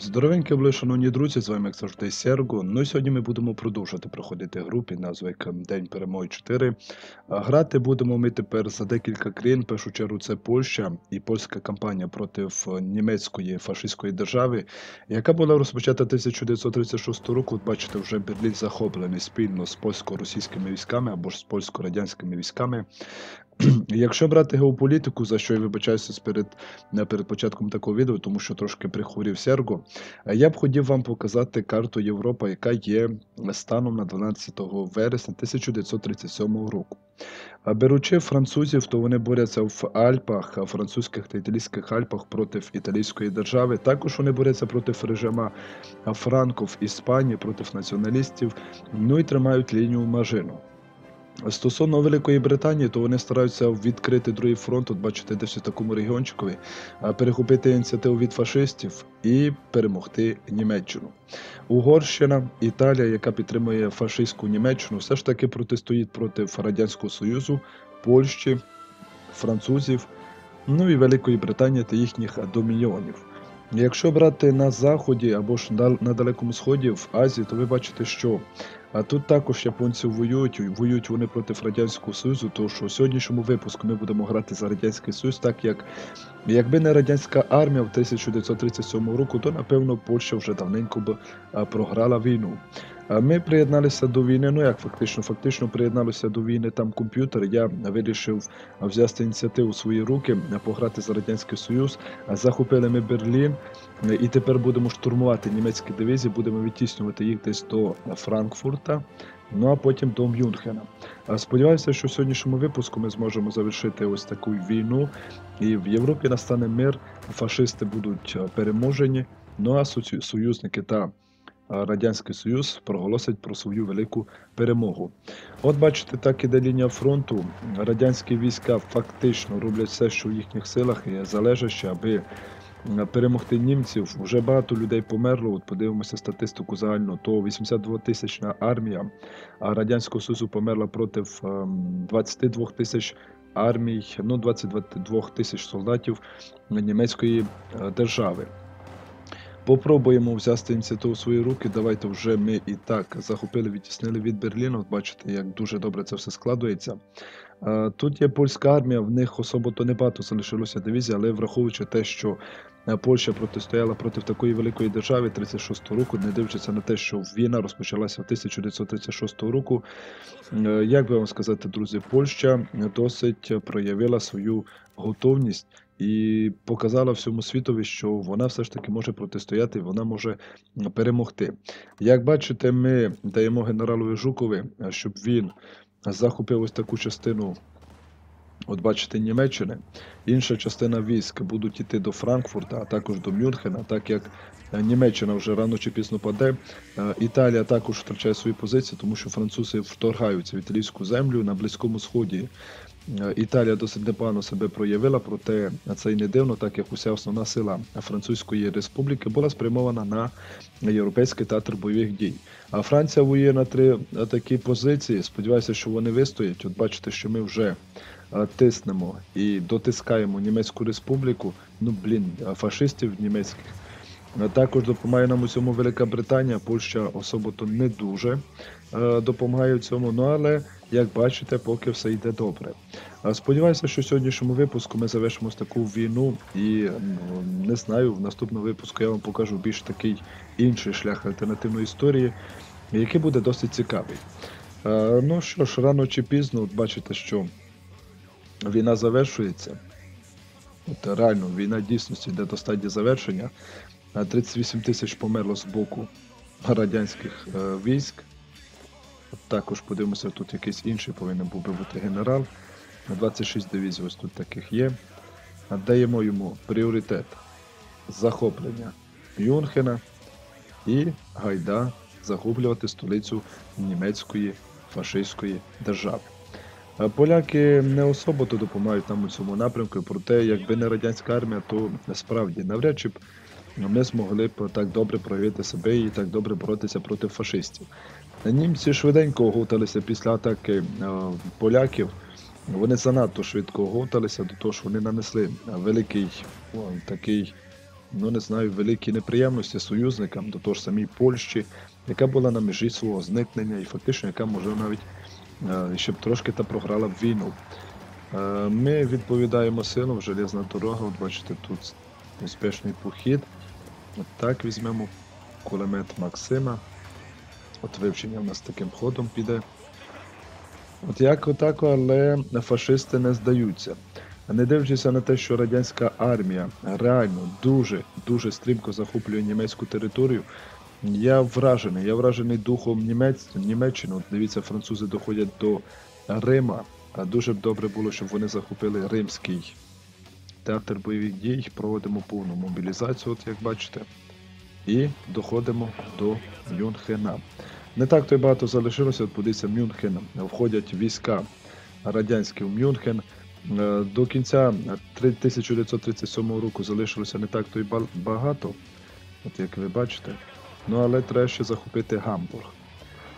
Здоровенькі були, шановні друзі, з вами як завжди Серго. Ну і сьогодні ми будемо продовжувати проходити гру під назвою День перемоги 4. Грати будемо ми тепер за декілька країн. Першу чергу це Польща і польська кампанія проти німецької фашистської держави, яка була розпочата 1936 року. От бачите, вже Берлін захоплений спільно з польсько-російськими військами або ж з польсько-радянськими військами. Якщо брати геополітику, за що я вибачаюся перед, перед початком такого відео, тому що трошки прихворів Серго, я б хотів вам показати карту Європи, яка є станом на 12 вересня 1937 року. Беручи французів, то вони борються в Альпах, французьких та італійських Альпах проти італійської держави. Також вони борються проти режима Франко в Іспанії, проти націоналістів, ну і тримають лінію Мажину. Стосовно Великої Британії, то вони стараються відкрити другий фронт, от бачите, десь в такому регіончикові, перехопити ініціативу від фашистів і перемогти Німеччину. Угорщина, Італія, яка підтримує фашистську Німеччину, все ж таки протистоїть проти Радянського Союзу, Польщі, французів, ну і Великої Британії та їхніх доміньйонів. Якщо брати на Заході або ж на Далекому Сході в Азії, то ви бачите, що а тут також японці воюють, воюють вони проти Радянського Союзу, тому що у сьогоднішньому випуску ми будемо грати за Радянський Союз, так як якби не радянська армія в 1937 року, то напевно Польща вже давненько б програла війну. Ми приєдналися до війни. Ну як фактично, фактично приєдналися до війни там комп'ютер. Я вирішив взяти ініціативу в свої руки, пограти за радянський союз. Захопили ми Берлін, і тепер будемо штурмувати німецькі дивізії, будемо відтіснювати їх десь до Франкфурта. Ну а потім до Мюнхена. Сподіваюся, що в сьогоднішньому випуску ми зможемо завершити ось таку війну, і в Європі настане мир. Фашисти будуть переможені. Ну а союзники та Радянський Союз проголосить про свою велику перемогу. От бачите, так іде лінія фронту. Радянські війська фактично роблять все, що в їхніх силах є залежаще, аби перемогти німців. Вже багато людей померло. От подивимося статистику загальну, то 82 тисячна армія, а Радянського Союзу померла проти 22 ем, тисяч армій, ну 22 тисяч солдатів німецької е, держави. Попробуємо взяти ініціативу в свої руки. Давайте вже ми і так захопили, відтіснили від Берліну. Бачите, як дуже добре це все складується. Тут є польська армія, в них особо то небагато залишилося дивізій, але враховуючи те, що е, Польща протистояла проти такої великої держави 36 року, не дивлячись на те, що війна розпочалася в 1936 року. Е, як би вам сказати, друзі, Польща досить проявила свою готовність і показала всьому світові, що вона все ж таки може протистояти, вона може перемогти. Як бачите, ми даємо генералові Жукові, щоб він захопив ось таку частину. От бачите, Німеччини, інша частина військ будуть йти до Франкфурта, а також до Мюнхена, так як Німеччина вже рано чи пізно паде. Італія також втрачає свої позиції, тому що французи вторгаються в італійську землю на Близькому Сході. Е, Італія досить непогано себе проявила, проте це й не дивно, так як уся основна сила Французької республіки була спрямована на європейський театр бойових дій. А Франція воює на три такі позиції. Сподіваюся, що вони вистоять. От бачите, що ми вже е, тиснемо і дотискаємо Німецьку республіку. Ну блін, фашистів німецьких. Також допомагає нам у цьому Велика Британія, Польща особо не дуже е, допомагає в цьому. Ну але як бачите, поки все йде добре. Сподіваюся, що в сьогоднішньому випуску ми завершимо таку війну, і не знаю, в наступному випуску я вам покажу більш такий інший шлях альтернативної історії, який буде досить цікавий. Ну що ж, рано чи пізно, от бачите, що війна завершується. От Реально, війна дійсності йде до стадії завершення. 38 тисяч померло з боку радянських е, Також подивимося, тут якийсь інший повинен був би бути генерал. На 26 дивізій ось тут таких є. Даємо йому пріоритет захоплення Мюнхена і гайда захоплювати столицю німецької фашистської держави. Поляки не особо то допомагають нам у цьому напрямку, проте, якби не радянська армія, то насправді навряд чи б ми змогли б так добре проявити себе і так добре боротися проти фашистів. Німці швиденько оготалися після атаки е, поляків. Вони занадто швидко оготалися до того, що вони нанесли великий такий ну не знаю, великі неприємності союзникам, до того ж самій Польщі, яка була на межі свого зникнення і фактично, яка може навіть е, ще б трошки та програла б війну. Е, Ми відповідаємо силам, железна дорога, от бачите, тут успішний похід. От так візьмемо кулемет Максима. От вивчення в нас таким ходом піде. От як отак, але фашисти не здаються. Не дивлячись на те, що радянська армія реально дуже дуже стрімко захоплює німецьку територію. Я вражений, я вражений духом Німець, Німеччини. От дивіться, французи доходять до Рима. А дуже б добре було, щоб вони захопили римський театр бойових дій. Проводимо повну мобілізацію, от як бачите, і доходимо до Мюнхена. Не так то й багато залишилося, подивіться, Мюнхен входять війська радянські в Мюнхен. Е, До кінця 1937 року залишилося не так то й багато, от як ви бачите. Ну але треба ще захопити Гамбург.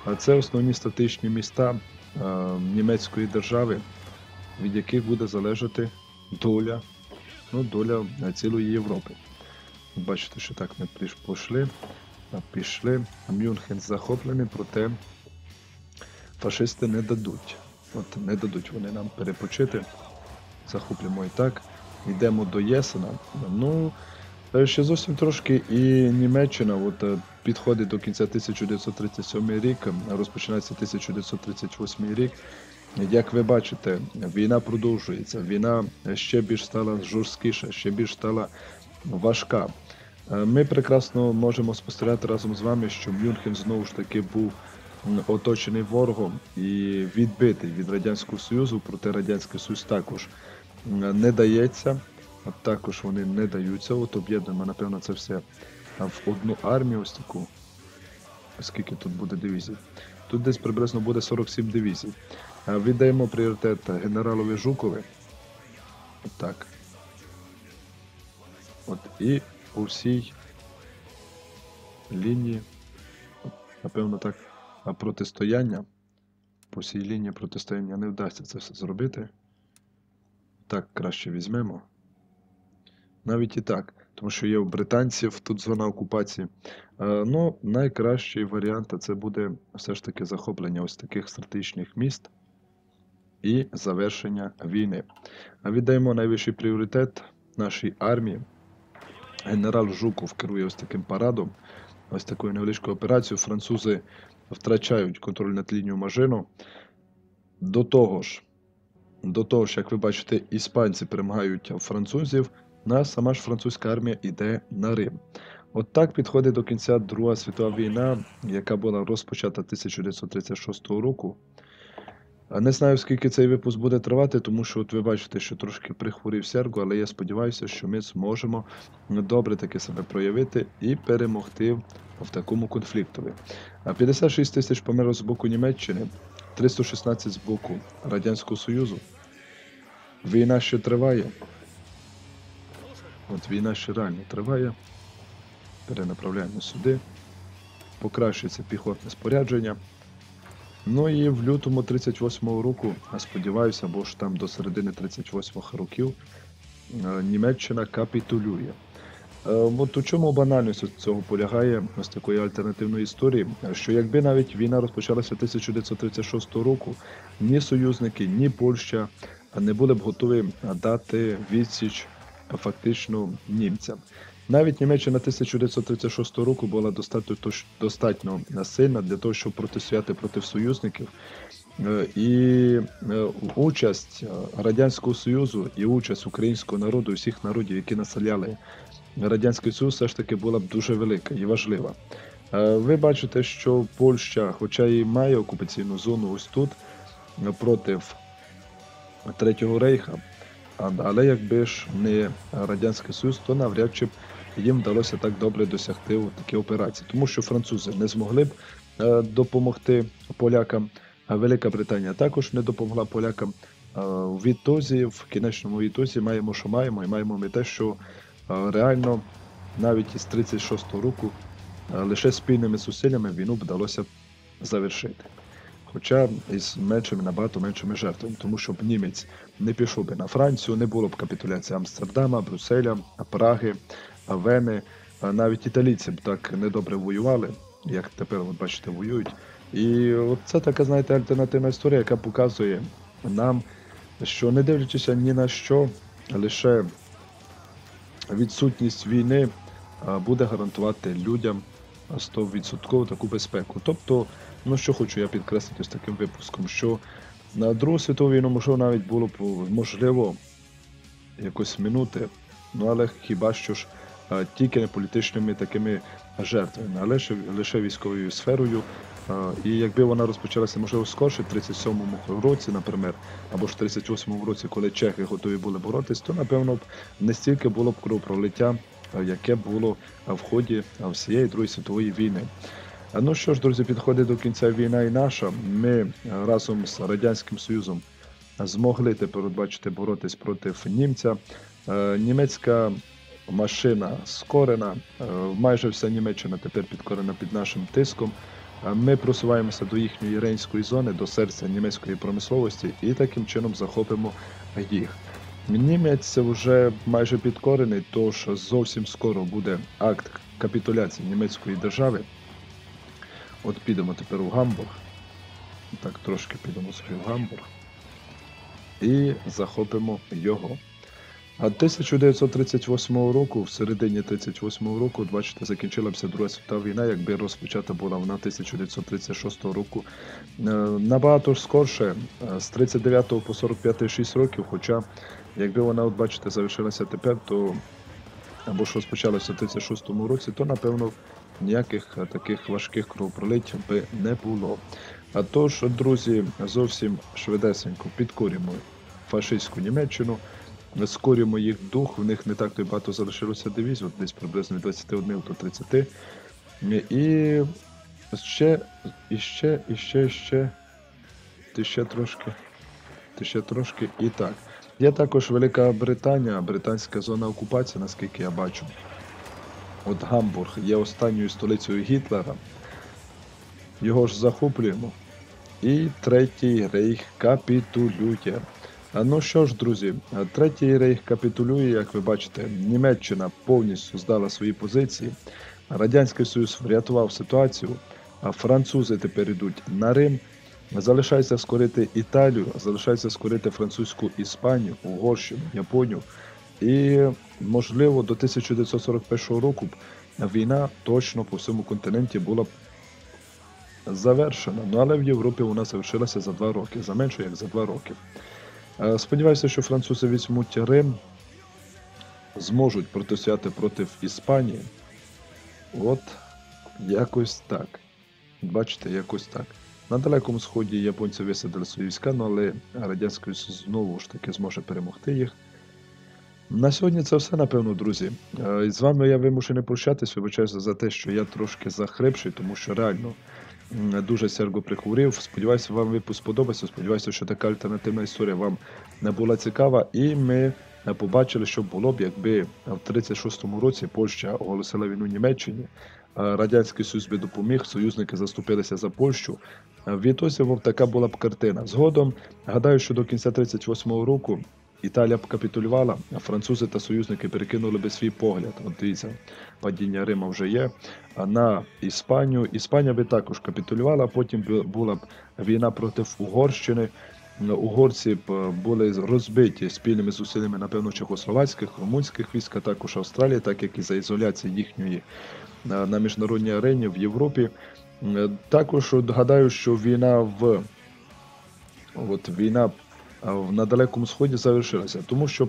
А це основні статичні міста е, німецької держави, від яких буде залежати доля, ну, доля е, цілої Європи. Бачите, що так ми пішли, пішли, Мюнхен захоплений, проте фашисти не дадуть. От не дадуть вони нам перепочити. Захоплюємо і так. Йдемо до Єсена. Ну, е, ще зовсім трошки і Німеччина от, е, підходить до кінця 1937 рік, розпочинається 1938 рік. Як ви бачите, війна продовжується, війна ще більш стала жорсткіша, ще більш стала важка. Е, Ми прекрасно можемо спостерігати разом з вами, що Мюнхен знову ж таки був оточений ворогом і відбитий від Радянського Союзу, проте Радянський Союз також не дається. Також вони не даються. От об'єднуємо, напевно, це все в одну армію, ось таку. Скільки тут буде дивізій? Тут десь приблизно буде 47 дивізій. Е, Віддаємо пріоритет генералові Жукові. Так. От і по всій лінії, напевно, так, протистояння. По всій лінії протистояння не вдасться це все зробити. Так, краще візьмемо. Навіть і так, тому що є у британців тут зона окупації. Е, ну, найкращий варіант це буде все ж таки захоплення ось таких стратегічних міст і завершення війни. А віддаємо найвищий пріоритет нашій армії. Генерал Жуков керує ось таким парадом, ось такою невеличкою операцією. Французи втрачають контроль над лінією Мажину. До того ж, до того ж, як ви бачите, іспанці перемагають французів, а сама ж французька армія йде на Рим. От так підходить до кінця Друга світова війна, яка була розпочата 1936 року. Не знаю, скільки цей випуск буде тривати, тому що от ви бачите, що трошки прихворів Серго, але я сподіваюся, що ми зможемо добре таки себе проявити і перемогти в такому конфліктові. 56 тисяч померло з боку Німеччини, 316 з боку Радянського Союзу. Війна ще триває. От війна ще реально триває. Перенаправляємо сюди. Покращується піхотне спорядження. Ну і в лютому 38-го року, сподіваюся, бо ж там до середини 38-х років е, Німеччина капітулює. Е, От у чому банальність цього полягає ось такої альтернативної історії, що якби навіть війна розпочалася 1936 року, ні союзники, ні Польща не були б готові дати відсіч фактично німцям. Навіть Німеччина 1936 року була достатньо достатньо сильна для того, щоб протистояти проти союзників. Е, І е, участь е, Радянського Союзу і участь українського народу, всіх народів, які населяли Радянський Союз, все ж таки була б дуже велика і важлива. Ви бачите, що Польща, хоча і має окупаційну зону ось тут, проти Третього Рейха, але якби ж не Радянський Союз, то навряд чи б їм вдалося так добре досягти такі операції. Тому що французи не змогли б е, допомогти полякам, а Велика Британія також не допомогла полякам. Е, В відтозі, в кінечному відтозі маємо, що маємо, і маємо ми те, що е, реально навіть із 36-го року е, лише спільними зусиллями війну вдалося завершити. Хоча із меншими, набагато меншими жертвами, тому що б німець не пішов би на Францію, не було б капітуляції Амстердама, Брюсселя, Праги, Вени, навіть італійці б так недобре воювали, як тепер, от бачите, воюють. І це така, знаєте, альтернативна історія, яка показує нам, що не дивлячись ні на що, лише відсутність війни буде гарантувати людям 100% таку безпеку. Тобто, ну що хочу я підкреслити з таким випуском, що на Другу світову війну, можливо, навіть було б можливо якось минути, ну але хіба що ж тільки не політичними такими жертвами, а лише, лише військовою сферою. І якби вона розпочалася, можливо, скорше, в 37-му році, наприклад, або ж в 38-му році, коли чехи готові були боротись, то напевно б не стільки було б кровопролиття, яке було в ході всієї Другої світової війни. Ну що ж, друзі, підходить до кінця війна і наша. Ми разом з Радянським Союзом змогли тепер, бачите, боротись проти німця. Німецька машина скорена, е, майже вся Німеччина тепер підкорена під нашим тиском. Е, Ми просуваємося до їхньої рейнської зони, до серця німецької промисловості і таким чином захопимо їх. Німець вже майже підкорений, тож зовсім скоро буде акт капітуляції німецької держави. От підемо тепер у Гамбург. Так, трошки підемо собі в Гамбург і захопимо його. А 1938 року, в середині 38 року, бачите, закінчилася Друга світова війна, якби розпочата була вона 1936 року. Е, Набагато скорше, е, з 39 по 45 6 років, хоча, якби вона, от бачите, завершилася тепер, то або ж розпочалося в 36 році, то напевно ніяких е, таких важких кровопролить би не було. А тож, друзі, зовсім швидесенько підкорюємо фашистську Німеччину, скорюємо їх дух, в них не так то й багато залишилося дивізій, десь приблизно від 21 до 30. І ще, і ще, і ще, і ще, ти ще трошки, ти ще трошки і так. Є також Велика Британія, британська зона окупації, наскільки я бачу. От Гамбург є останньою столицею Гітлера. Його ж захоплюємо. І третій рейх капітулює. Ну що ж, друзі, третій рейх капітулює, як ви бачите, Німеччина повністю здала свої позиції. Радянський Союз врятував ситуацію, а французи тепер йдуть на Рим. Залишається скорити Італію, залишається скорити французьку Іспанію, Угорщину, Японію. І, можливо, до 1941 року війна точно по всьому континенті була б завершена. Ну але в Європі вона завершилася за два роки, за менше як за два роки. Е, Сподіваюся, що французи візьмуть Рим, зможуть протистояти проти Іспанії. От якось так. Бачите, якось так. На Далекому Сході японці висадили свої війська, ну, але Радянський знову ж таки зможе перемогти їх. На сьогодні це все, напевно, друзі. Е, З вами я вимушений прощатись, вибачаюся за те, що я трошки захрипший, тому що реально дуже серго прихворів. Сподіваюся, вам випуск сподобався. Сподіваюся, що така альтернативна історія вам не була цікава. І ми е, побачили, що було б, якби в 36-му році Польща оголосила війну Німеччині. Радянський Союз би допоміг, союзники заступилися за Польщу. Е, Відтоді така була б картина. Згодом, гадаю, що до кінця 38-го року Італія б капітулювала, а французи та союзники перекинули би свій погляд. От дивіться, падіння Рима вже є. На Іспанію. Іспанія би також капітулювала, потім була б війна проти Угорщини. Угорці б е, були розбиті спільними зусиллями, напевно, чехословацьких, румунських військ, а також Австралії, так як і за ізоляції їхньої на, на міжнародній арені в Європі. Е, Також гадаю, що війна в от війна на Далекому Сході завершилася, тому що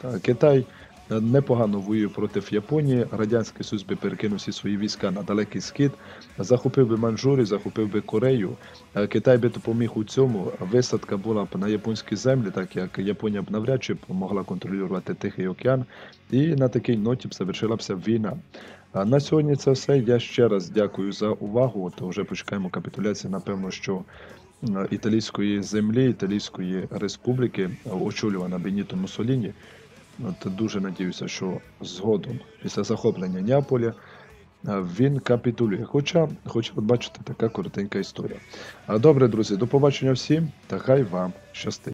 та, Китай е, непогано воює проти Японії. Радянський Союз би перекинув всі свої війська на далекий схід, захопив би Манчжурію, захопив би Корею. Е, Китай би допоміг у цьому. Висадка була б на японській землі, так як Японія б навряд чи могла контролювати Тихий океан. І на такій ноті б завершилася війна. А на сьогодні це все. Я ще раз дякую за увагу. От вже почекаємо капітуляції. Напевно, що італійської землі, Італійської республіки, е, очолювана Беніто Муссоліні. От дуже надіюся, що згодом, після захоплення Неаполя, е, він капітулює. Хоча, от бачите, така коротенька історія. А добре, друзі, до побачення всім, та хай вам щастить.